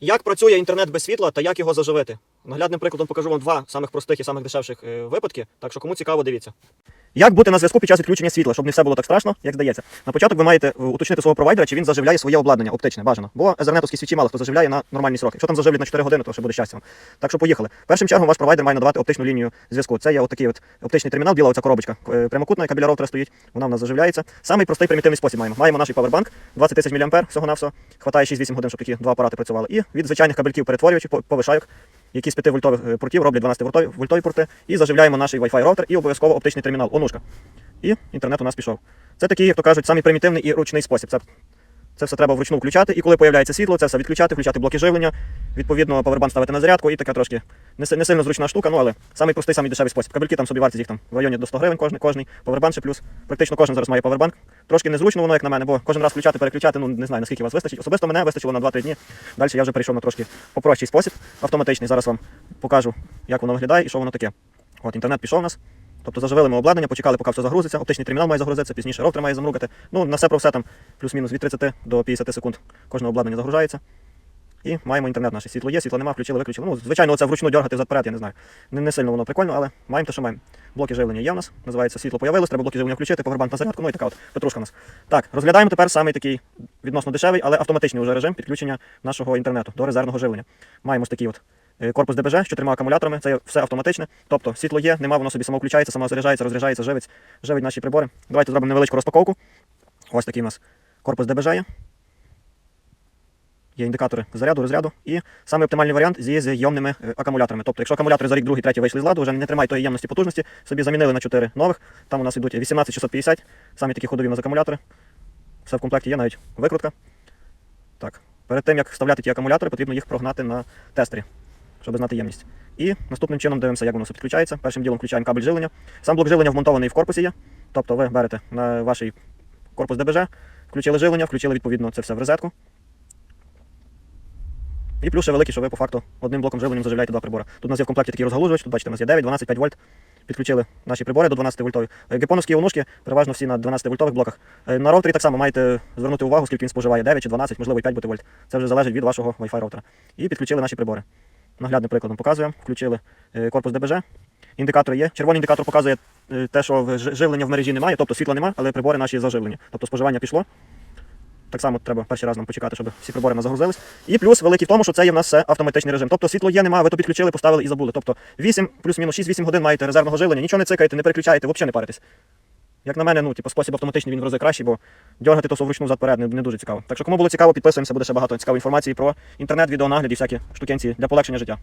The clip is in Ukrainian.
Як працює інтернет без світла та як його заживити? Наглядним прикладом покажу вам два самих простих і самих дешевших е, випадки. Так що кому цікаво, дивіться. Як бути на зв'язку під час відключення світла, щоб не все було так страшно, як здається. На початок ви маєте е, уточнити свого провайдера, чи він заживляє своє обладнання оптичне, бажано. Бо етherнетовські свічі мало хто заживляє на нормальні сроки. Якщо там заживлять на 4 години, то ще буде щастя. Так що поїхали. Першим чергом ваш провайдер має надавати оптичну лінію зв'язку. Це є отакий от оптичний термінал, біла оця коробочка е, прямокутна, яка біля роутера стоїть. Вона в нас заживляється. Самий простий примітивний спосіб маємо. Маємо наш павербанк, 20 тисяч мА всього навсього Хватає 6-8 годин, щоб такі два апарати працювали. І від звичайних кабельків перетворювачів, по- повишайок, які з 5 вольтових е, портів роблять 12 вольтові, порти, і заживляємо наш Wi-Fi роутер і обов'язково оптичний термінал, онушка. І інтернет у нас пішов. Це такий, як то кажуть, самий примітивний і ручний спосіб. Це, це все треба вручну включати, і коли появляється світло, це все відключати, включати блоки живлення, відповідно, павербанк ставити на зарядку і таке трошки не, сильно зручна штука, ну але самий простий, самий дешевий спосіб. Кабельки там собі вартість їх там в районі до 100 гривень кожний, кожний, павербанк ще плюс. Практично кожен зараз має павербанк. Трошки незручно воно, як на мене, бо кожен раз включати, переключати, ну не знаю, наскільки вас вистачить. Особисто мене вистачило на 2-3 дні. Далі я вже перейшов на трошки попрощий спосіб, автоматичний. Зараз вам покажу, як воно виглядає і що воно таке. От інтернет пішов у нас. Тобто заживили ми обладнання, почекали, поки все загрузиться. Оптичний термінал має загрузитися, пізніше роутер має замрукати. Ну, на все про все там плюс-мінус від 30 до 50 секунд кожне обладнання загружається. І маємо інтернет наше. Світло є, світла нема, включили, виключили. Ну, звичайно, це вручну дергати взад-перед, я не знаю. Не, не сильно воно прикольно, але маємо те, що маємо. Блоки живлення є в нас. Називається світло появилось, треба блоки живлення включити, повербанк на зарядку, ну і така от петрушка у нас. Так, розглядаємо тепер самий такий відносно дешевий, але автоматичний вже режим підключення нашого інтернету до резервного живлення. Маємо ось такий от е, корпус ДБЖ з чотирма акумуляторами. Це все автоматичне. Тобто світло є, нема, воно собі само включається, само заряджається, розряджається, живить, живить наші прибори. Давайте зробимо невеличку розпаковку. Ось такий у нас корпус ДБЖ є. Є індикатори заряду, розряду. І саме оптимальний варіант зі з ємними е, акумуляторами. Тобто, якщо акумулятори за рік, другий, третій вийшли з ладу, вже не тримають тої ємності потужності, собі замінили на 4 нових. Там у нас йдуть 18650, самі такі ходові у нас акумулятори. Все в комплекті є, навіть викрутка. Так. Перед тим, як вставляти ті акумулятори, потрібно їх прогнати на тестері, щоб знати ємність. І наступним чином дивимося, як воно все підключається. Першим ділом включаємо кабель живлення. Сам блок живлення вмонтований в корпусі є. Тобто ви берете на ваш корпус ДБЖ, включили живлення, включили відповідно це все в розетку. І плюс ще великий, що ви по факту одним блоком живленням заживляєте два прибори. Тут у нас є в комплекті такий розгалужувач, тут бачите, у нас є 9, 12, 5 вольт. Підключили наші прибори до 12 вольтові. Гепоновські онушки переважно всі на 12 вольтових блоках. Е, На роутері так само маєте звернути увагу, скільки він споживає 9 чи 12, можливо і 5 вольт. Це вже залежить від вашого Wi-Fi роутера. І підключили наші прибори. Наглядним прикладом показуємо. Включили е, корпус ДБЖ. Індикатори є. Червоний індикатор показує е, те, що живлення в мережі немає, тобто світла немає, але прибори наші заживлені. Тобто споживання пішло. Так само треба перший раз нам почекати, щоб всі прибори нас загрузились. І плюс великий в тому, що це є в нас все автоматичний режим. Тобто світло є, немає, ви то підключили, поставили і забули. Тобто 8 плюс-мінус 6-8 годин маєте резервного живлення, нічого не цикаєте, не переключаєте, взагалі не паритесь. Як на мене, ну, типу, спосіб автоматичний він в рази кращий, бо дергати то вручну зад-перед не, не дуже цікаво. Так що кому було цікаво, підписуємося, буде ще багато цікавої інформації про інтернет, відеонагляд і всякі штукенці для полегшення життя.